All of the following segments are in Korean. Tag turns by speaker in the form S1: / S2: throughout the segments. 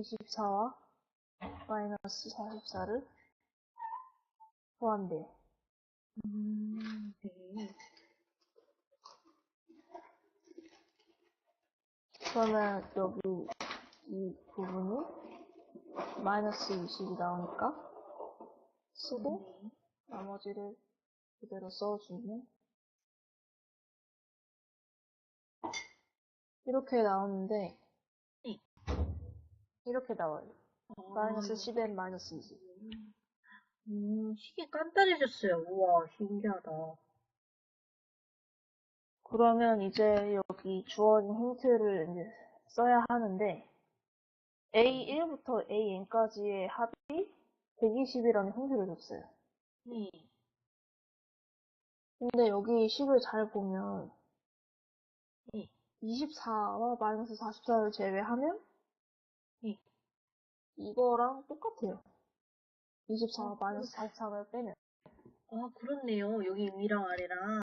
S1: 24와 마이너스 44를 포함돼요.
S2: 음, 네.
S1: 그러면 여기 이 부분이 마이너스 20이 나오니까 쓰고
S2: 네.
S1: 나머지를 그대로 써주면 이렇게 나오는데
S2: 네.
S1: 이렇게 나와요. 마이너스 10엔 마이너스 20.
S2: 음, 식이 간단해졌어요. 우와, 신기하다.
S1: 그러면 이제 여기 주어진 힌트를 이제 써야 하는데 A1부터 AN까지의 합이 120이라는 형태를 줬어요.
S2: 네.
S1: 근데 여기 식을 잘 보면
S2: 네.
S1: 24와 마이너스 44를 제외하면
S2: 네.
S1: 이거랑 똑같아요. 24와 마이너스 44를 빼면
S2: 아, 그렇네요. 여기 위랑 아래랑.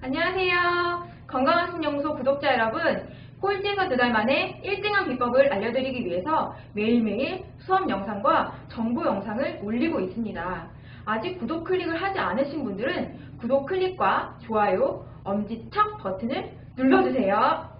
S3: 안녕하세요. 건강학습연구소 구독자 여러분, 꼴찌가 두달 만에 1등한 비법을 알려드리기 위해서 매일매일 수업 영상과 정보 영상을 올리고 있습니다. 아직 구독 클릭을 하지 않으신 분들은 구독 클릭과 좋아요, 엄지척 버튼을 눌러주세요.